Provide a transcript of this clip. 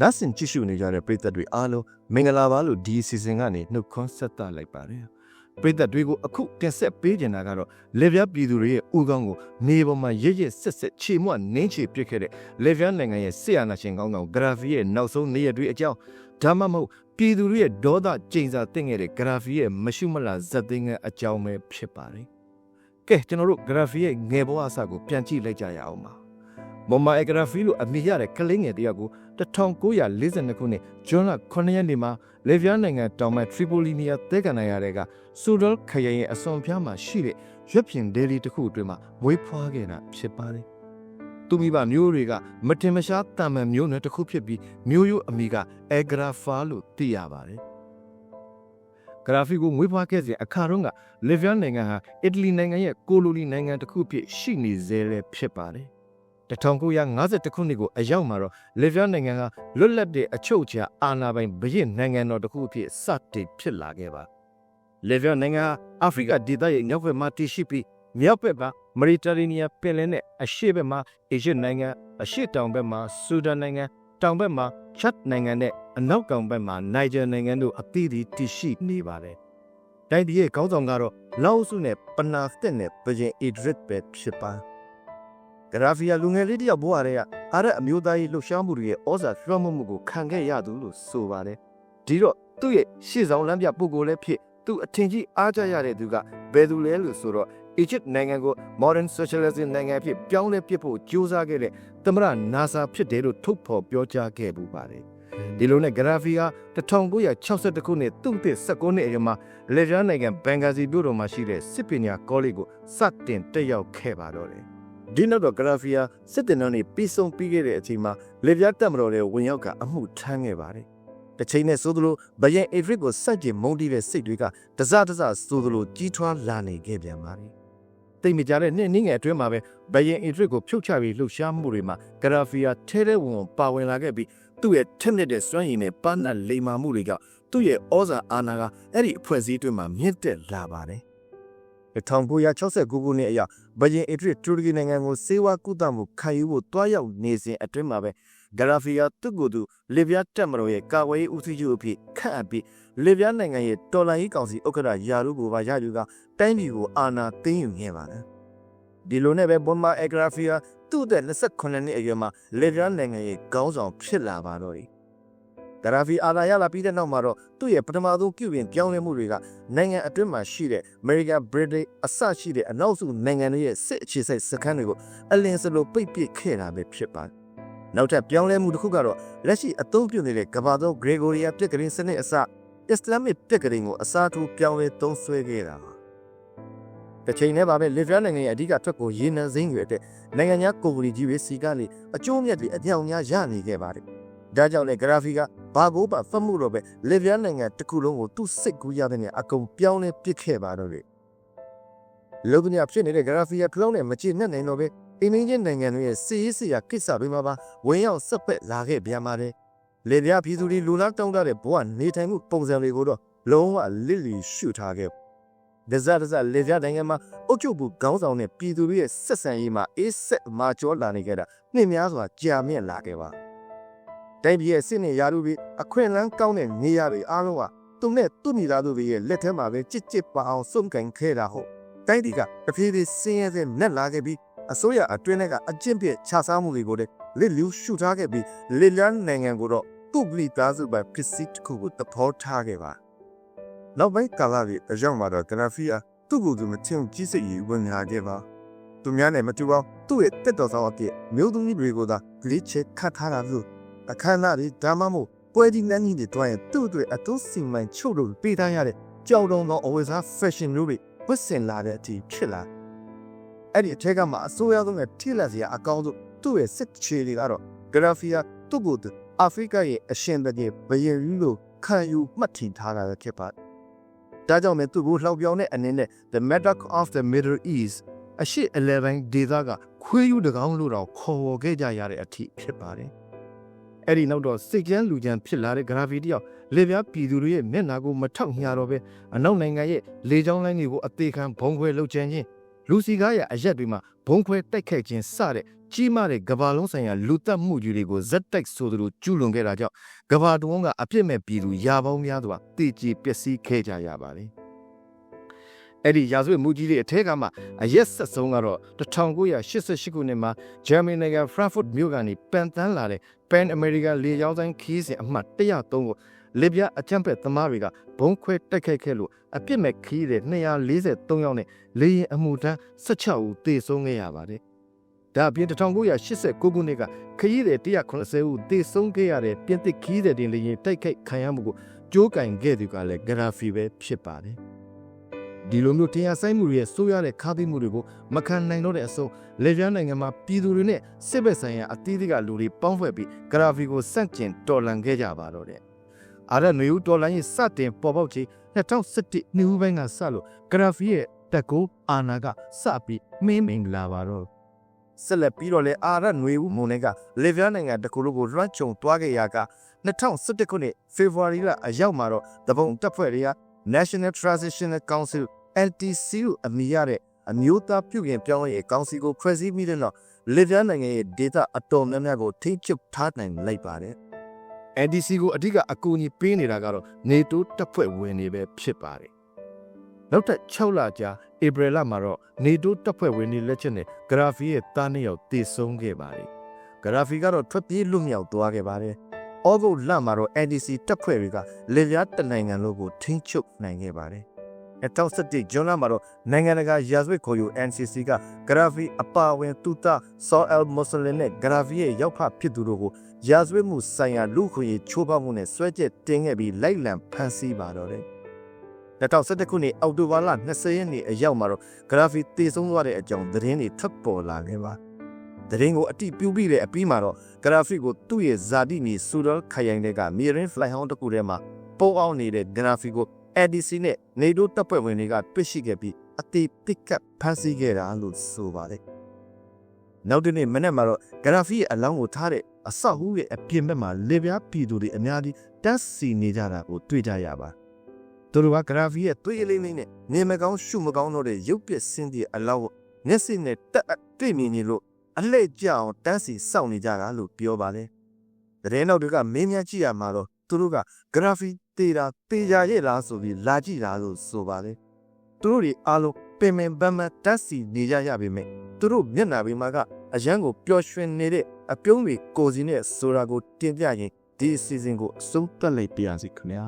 နတ်စင်ကြည့်ရှုနေကြတဲ့ပရိသတ်တွေအားလုံးမင်္ဂလာပါလို့ဒီစီစဉ်ကနေနှုတ်ခွန်းဆက်သလိုက်ပါတယ်ပရိသတ်တွေကိုအခုတင်ဆက်ပေးနေတာကတော့လေပြားပြည်သူတွေရဲ့ဥကောင်းကိုနေပေါ်မှာရရဆက်ဆက်ချေမွနင်းချေပစ်ခဲ့တဲ့လေပြားနိုင်ငံရဲ့ဆီယနာရှင်ကောင်းကောင်ဂရာဖီရဲ့နောက်ဆုံးနေရတွေအကြောင်းဒါမှမဟုတ်ပြည်သူတွေရဲ့ဒေါသကြိမ်စာတင်ခဲ့တဲ့ဂရာဖီရဲ့မရှုမလားဇက်သိန်းရဲ့အကြောင်းပဲဖြစ်ပါတယ်ကဲကျွန်တော်တို့ဂရာဖီရဲ့ငယ်ဘဝအစကိုပြန်ကြည့်လိုက်ကြရအောင်ပါ မမအဂရာဖီလို့အမည်ရတဲ့ကလေးငယ်တယောက်ကို1942ခုနှစ်ဇွန်လ9ရက်နေ့မှာလေဗီယာနိုင်ငံတောင်ပိုင်းထရီပိုလီနီယာတဲကန်နိုင်ရတဲ့ကဆူဒယ်ခရိုင်ရဲ့အစွန်ဖျားမှာရှိတဲ့ရွက်ပြင်ဒေလီတစ်ခုအတွင်းမှာမွေးဖွားခဲ့တာဖြစ်ပါတယ်။သူမိဘမျိုးတွေကမတင်မရှားတံမှန်မျိုးနွယ်တစ်ခုဖြစ်ပြီးမျိုးရိုးအမိကအဂရာဖာလို့သိရပါတယ်။ဂရာဖီကိုမွေးဖွားခဲ့စဉ်အခါတုန်းကလေဗီယာနိုင်ငံဟာအီတလီနိုင်ငံရဲ့ကိုလိုနီနိုင်ငံတစ်ခုဖြစ်ရှိနေစေလည်းဖြစ်ပါတယ်။ 1952ခုနှစ်ကိုအရောက်မှာတော့လေဗီယာနိုင်ငံကလွတ်လပ်တဲ့အချုပ်အခြာအာဏာပိုင်ဘရင့်နိုင်ငံတော်တစ်ခုအဖြစ်စတင်ဖြစ်လာခဲ့ပါလေဗီယာနိုင်ငံဟာအာဖရိကဒေသရဲ့မြောက်ဘက်မှာတည်ရှိပြီးမြောက်ဘက်မှာမရီတာရီနီးယားပင်လယ်နဲ့အရှေ့ဘက်မှာအေရှနိုင်ငံအရှေ့တောင်ဘက်မှာဆူဒန်နိုင်ငံတောင်ဘက်မှာချတ်နိုင်ငံနဲ့အနောက်တောင်ဘက်မှာနိုင်ဂျာနိုင်ငံတို့အသီးသီးတည်ရှိနေပါတယ်တိုင်းပြည်ရဲ့ခေါင်းဆောင်ကတော့လာအိုစုနဲ့ပနာစတက်နဲ့ပဂျင်အီဒရစ်ပဲဖြစ်ပါတယ် ဂရာဖီယာလူငယ်လေးတယောက်ဘဝတည်းကအာရက်အမျိုးသားရေးလှုပ်ရှားမှုတွေရဲ့ဩဇာလွှမ်းမိုးမှုကိုခံခဲ့ရသူလို့ဆိုပါတယ်။ဒီတော့သူ့ရဲ့ရှေ့ဆောင်လမ်းပြပုဂ္ဂိုလ်လည်းဖြစ်သူအထင်ကြီးအားကြရတဲ့သူကဘယ်သူလဲလို့ဆိုတော့ Egypt နိုင်ငံကို Modern Socialism နိုင်ငံအဖြစ်ပြောင်းလဲပစ်ဖို့ကြိုးစားခဲ့တဲ့သမရနာဆာဖြစ်တယ်လို့ထုတ်ဖော်ပြောကြားခဲ့ပူပါတယ်။ဒီလိုနဲ့ဂရာဖီဟာ1962ခုနှစ်သူ့အသက်16နှစ်အရွယ်မှာလေဂျန်နိုင်ငံဘန်ဂါဇီမြို့တော်မှာရှိတဲ့စစ်ပညာကောလိပ်ကိုစတင်တက်ရောက်ခဲ့ပါတော့တယ်။ ဒီနောက်တော့ဂရာဖီယာစစ်တင်တော်နေပြီးဆုံးပြီးခဲ့တဲ့အချိန်မှာလေပြားတက်မတော်တဲ့ဝင်ရောက်ကအမှုထမ်းခဲ့ပါတယ်။တစ်ချိန်နဲ့ဆိုသလိုဘယန်အေဒရစ်ကိုစက်ကျင်မုန်းတီးတဲ့စိတ်တွေကတစတစဆိုသလိုကြီးထွားလာနေခဲ့ပြန်ပါတယ်။တိတ်မကြတဲ့နှစ်နည်းငယ်အတွင်းမှာပဲဘယန်အေဒရစ်ကိုဖြုတ်ချပြီးလှုပ်ရှားမှုတွေမှာဂရာဖီယာထဲထဲဝင်ဝင်ပါဝင်လာခဲ့ပြီးသူ့ရဲ့ထက်မြက်တဲ့စွမ်းရည်နဲ့ပန်းနတ်လိမ္မာမှုတွေကသူ့ရဲ့ဩဇာအာဏာကအဲ့ဒီအဖွဲ့အစည်းအတွင်းမှာမြင့်တက်လာပါတယ်။ 1969ခုနှစ်အရဘယင်အီဒရစ်တူရကီနိုင်ငံကိုစေဝါကုသမှုခံယူဖို့တွားရောက်နေစဉ်အတွင်းမှာပဲဂရာဖီယာသူ့ကိုယ်သူလေဗျာတက်မတော်ရဲ့ကာဝေးဦးစီးချုပ်အဖြစ်ခန့်အပ်ပြီးလေဗျာနိုင်ငံရဲ့တော်လိုင်းရေးကောင်စီဥက္ကဋ္ဌယာရုကိုပါရယူကတိုင်းပြည်ကိုအာဏာသိမ်းယူခဲ့ပါတယ်ဒီလိုနဲ့ပဲဘွန်မာအဂရာဖီယာသူ့အသက်28နှစ်အရွယ်မှာလေဗျာနိုင်ငံရဲ့ခေါင်းဆောင်ဖြစ်လာပါတော့တယ် ဂရာဖီအာဏာရလာပြီးတဲ့နောက်မှာတော့သူ့ရဲ့ပထမဆုံးပြုပြင်ပြောင်းလဲမှုတွေကနိုင်ငံအတွင်းမှာရှိတဲ့ American British အစရှိတဲ့အနောက်စုနိုင်ငံတွေရဲ့စစ်အခြေစိုက်စခန်းတွေကိုအလင်းစလိုပိတ်ပစ်ခဲ့တာပဲဖြစ်ပါတယ်။နောက်ထပ်ပြောင်းလဲမှုတစ်ခုကတော့လက်ရှိအသုံးပြုနေတဲ့ကမ္ဘာသုံး Gregoria ပြက်ကလေးစနစ်အစ Islamic ပြက်ကလေးကိုအစားထိုးပြောင်းလဲသုံးစွဲခဲ့တာပါ။တစ်ချိန်တည်းမှာပဲလစ်ဗီယာနိုင်ငံရဲ့အဓိကထွက်ကိုရေနံစိမ်းတွေအတွက်နိုင်ငံခြားကုမ္ပဏီကြီးတွေစီကနေအကျိုးမြတ်တွေအပြောင်များရနေခဲ့ပါတယ်။ ဒါကြောင့်လေဂရာဖီကဘာကိုပါဖတ်မှုတော့ပဲလစ်ဗီယာနိုင်ငံတစ်ခုလုံးကိုသူ့စိတ်ကူးရတဲ့နေအကုန်ပြောင်းလဲပစ်ခဲ့ပါတော့တယ်။လောကညဖြစ်နေတဲ့ဂရာဖီယာကလောင်းနဲ့မချေနဲ့နိုင်တော့ပဲအင်းင်းချင်းနိုင်ငံတွေရဲ့စီးရေးစီယာကိစ္စတွေမှာပါဝင်ရောက်ဆက်ပက်လာခဲ့ပြန်ပါတယ်။လေပြားပြည်သူတွေလူလားတောင်းတတဲ့ဘဝနေထိုင်မှုပုံစံတွေကိုတော့လုံးဝလစ်လီရှုထားခဲ့ဒဇာဒဇာလေပြားနိုင်ငံမှာအုတ်ချုပ်ဘူးခေါင်းဆောင်တဲ့ပြည်သူတွေရဲ့ဆက်ဆံရေးမှာအေးဆက်မာကျော်လာနေကြတာနှင်းများစွာကြာမြင့်လာခဲ့ပါ တိုင်းပြည်ရဲ့စစ်နေရာလူတွေအခွင့်အလမ်းကောင်းတဲ့နေရာတွေအားလုံးကသူနဲ့သူ့မိသားစုတွေရဲ့လက်ထဲမှာပဲကြစ်ကြစ်ပါအောင်စုံကန်ခဲ့တာဟုတ်တိုင်းပြည်ကတဖြည်းဖြည်းဆင်းရဲတဲ့နက်လာခဲ့ပြီးအစိုးရအတွင်းကအကျင့်ပြခြားစားမှုတွေကိုလည်းလစ်လျူရှုထားခဲ့ပြီးလစ်လန်းနိုင်ငံကိုတော့သူ့မိသားစုပဲပစ္စည်းတစ်ခုကိုသဘောထားခဲ့ပါနောက်ပိုင်းကာလတွေအကြောင်းမှာတော့ဂရာဖီယာသူ့ကိုယ်သူမချင်ကြီးစိတ်ကြီးဝင်လာခဲ့ပါသူများနဲ့မတူအောင်သူ့ရဲ့တက်တော်ဆောင်အပြည့်မျိုးသမီးတွေကိုသာဂလိချေခတ်ထားတာလို့ အခမ်းအနားတွေဒါမှမဟုတ်ပွဲဒီနန်းကြီးတွေတွားရင်သူ့အတွက်အတူစီမံချုပ်လို့ပေးထားရတဲ့ကြောက်တုံသောအဝတ်စား fashion မျိုးတွေဝတ်ဆင်လာတဲ့အထိဖြစ်လာအဲ့ဒီအထက်ကမှအစိုးရဆုံးနဲ့ထိလက်စရာအကောင်းဆုံးသူ့ရဲ့စစ်ချေတွေကတော့ဂရာဖီယာသူ့ကိုယ်သူအာဖရိကရဲ့အရှင်တကယ်ဘယင်လူလို့ခံယူမှတ်ထင်ထားတာပဲဖြစ်ပါတယ်ဒါကြောင့်လည်းသူ့ကိုလှောက်ပြောင်တဲ့အနေနဲ့ The Medoc of the Middle East အရှိ11ဒေသကခွေးယူတကောင်းလို့တော့ခေါ်ဝေါ်ခဲ့ကြရတဲ့အထိဖြစ်ပါတယ်။ အဲ့ဒီနောက်တော့စိတ်ကြမ်းလူကြမ်းဖြစ်လာတဲ့ဂရာဖီတယောက်လေပြားပြည်သူတွေရဲ့မျက်နှာကိုမထောက်ညာတော့ပဲအနောက်နိုင်ငံရဲ့လေကြောင်းလိုင်းတွေကိုအသေးခံဘုံခွဲလှုပ်ချင်ခြင်းလူစီကားရဲ့အရက်တွေမှာဘုံခွဲတိုက်ခိုက်ခြင်းစတဲ့ကြီးမားတဲ့ကမ္ဘာလုံးဆိုင်ရာလူသက်မှုကြီးတွေကိုဇက်တိုက်ဆိုသလိုကျူးလွန်ခဲ့တာကြောင့်ကမ္ဘာတဝန်းကအပြစ်မဲ့ပြည်သူရာပေါင်းများစွာတည်ကြည်ပျက်စီးခဲ့ကြရပါတယ်။ အဲ့ဒီရာဇဝတ်မှုကြီးတွေအထက်ကမှအရက်ဆက်ဆုံးကတော့1988ခုနှစ်မှာဂျာမနီနိုင်ငံဖရန့်ဖုတ်မြို့ကနေပန်တန်းလာတဲ့ Pan America လေကြောင်းဆိုင်ခီးစဉ်အမှတ်103ကိုလစ်ဗျာအကြံဖက်သမားတွေကဘုံခွဲတိုက်ခိုက်ခဲ့လို့အပြစ်မဲ့ခီးတဲ့243ယောက်နဲ့လေရင်အမှုတန်း16ဦးသေဆုံးခဲ့ရပါတယ်။ဒါအပြင်1989ခုနှစ်ကခရီးသည်180ဦးသေဆုံးခဲ့ရတဲ့ပြင်သစ်ခီးသည်တင်လေရင်တိုက်ခိုက်ခံရမှုကိုကြိုးကင်ခဲ့သူကလည်းဂရာဖီပဲဖြစ်ပါတယ်။ ဒီလိုမျိုးတရားဆိုင်မှုတွေရဲ့ဆိုးရတဲ့ခါးသီးမှုတွေကိုမခံနိုင်တော့တဲ့အဆုံးလေပြားနိုင်ငံမှာပြည်သူတွေနဲ့စစ်ဘက်ဆိုင်ရာအသီးသီးကလူတွေပေါင်းဖွဲ့ပြီးဂရာဖီကိုစန့်ကျင်တော်လှန်ခဲ့ကြပါတော့တဲ့။အာရနွေဦးတော်လှန်ရေးစတင်ပေါ်ပေါက်ချိန်2017နှစ်ဦးပိုင်းကစလို့ဂရာဖီရဲ့တက်ကိုအာနာကစပြီးမင်းမင်လာပါတော့ဆက်လက်ပြီးတော့လေအာရနွေဦးမုန်နဲ့ကလေပြားနိုင်ငံတကူလုံးကိုလွှမ်းခြုံသွားခဲ့ရက2017ခုနှစ်ဖေဖော်ဝါရီလအရောက်မှာတော့တပုံတပ်ဖွဲ့တွေက National Transitional Council LTC ကိုအမည်ရတဲ့အမျိုးသားပြုပြင်ပြောင်းလဲရေးကောင်စီကိုဖွဲ့စည်းပြီးတဲ့နောက်လေပြားနိုင်ငံရဲ့ဒေတာအတော်များများကိုထိန်းချုပ်ထားနိုင်လိုက်ပါတယ်။ NDC ကိုအဓိကအကူအညီပေးနေတာကတော့ NATO တပ်ဖွဲ့ဝင်တွေပဲဖြစ်ပါတယ်။နောက်ထပ်6လကြာဧပြီလမှာတော့ NATO တပ်ဖွဲ့ဝင်တွေလက်ချက်နဲ့ဂရာဖီရဲ့တားနှစ်ယောက်တည်ဆုံးခဲ့ပါတယ်။ဂရာဖီကတော့ထွက်ပြေးလွတ်မြောက်သွားခဲ့ပါတယ်။ဩဂုတ်လမှာတော့ NDC တပ်ဖွဲ့တွေကလေပြားတနိုင်ငံလုံးကိုထိန်းချုပ်နိုင်ခဲ့ပါတယ်။ 2017ဂျွန်လမှာတော့နိုင်ငံတကာရာဇဝတ်ခေါ်ယူ NCC ကဂရာဖီအပါအဝင်တူတာဆောအယ်မွတ်စလင်နဲ့ဂရာဖီရဲ့ရောက်ဖဖြစ်သူတို့ကိုရာဇဝတ်မှုဆိုင်ရာလူခွင့်ရေးချိုးဖောက်မှုနဲ့ဆွဲချက်တင်ခဲ့ပြီးလိုက်လံဖမ်းဆီးပါတော့တယ်2017ခုနှစ်အောက်တိုဘာလ20ရက်နေ့အရောက်မှာတော့ဂရာဖီတည်ဆုံးသွားတဲ့အကြောင်းသတင်းတွေထပ်ပေါ်လာခဲ့ပါသတင်းကိုအတိပြုပြီးတဲ့အပြီးမှာတော့ဂရာဖီကိုသူ့ရဲ့ဇာတိမြေဆူဒယ်ခရိုင်တွေကမီရင်ဖလိုက်ဟောင်းတစ်ခုထဲမှာပုံအောင်နေတဲ့ဂရာဖီကို ADC နဲ့ NATO တပ်ဖွဲ့ဝင်တွေကတွေ့ရှိခဲ့ပြီးအသေးပစ်ကပ်ဖမ်းဆီးခဲ့တာလို့ဆိုပါတယ်။နောက်တနေ့မနေ့မှာတော့ဂရာဖီရဲ့အလောင်းကိုထားတဲ့အဆောက်အဦရဲ့အပြင်ဘက်မှာလေပြားပြည်သူတွေအများကြီးတက်စီနေကြတာကိုတွေ့ကြရပါ။သူတို့ကဂရာဖီရဲ့သွေးလေးလေးနဲ့နေမကောင်းရှုမကောင်းတော့တဲ့ရုပ်ပြဆင်းတဲ့အလောင်းကိုမျက်စိနဲ့တက်တွေ့မြင်နေလို့အလှည့်ကြအောင်တန်းစီစောင့်နေကြတာလို့ပြောပါတယ်။တရင်နောက်တွေကမင်းများကြည့်ရမှာတော့ သူတို့ကဂရာဖီတေးတာတေးကြရဲ့လားဆိုပြီးလာကြည့်တာလို့ဆိုပါလေသူတို့တွေအားလုံးပင်ပင်ပန်းပန်းတက်စီနေကြရပေမဲ့သူတို့မျက်နှာပေးမှာကအရန်ကိုပျော်ရွှင်နေတဲ့အပြုံးတွေကိုစီနဲ့ဆိုတာကိုတင်ပြရင်ဒီအစီအစဉ်ကိုအဆုံးသတ်လိုက်ပါရစေခင်ဗျာ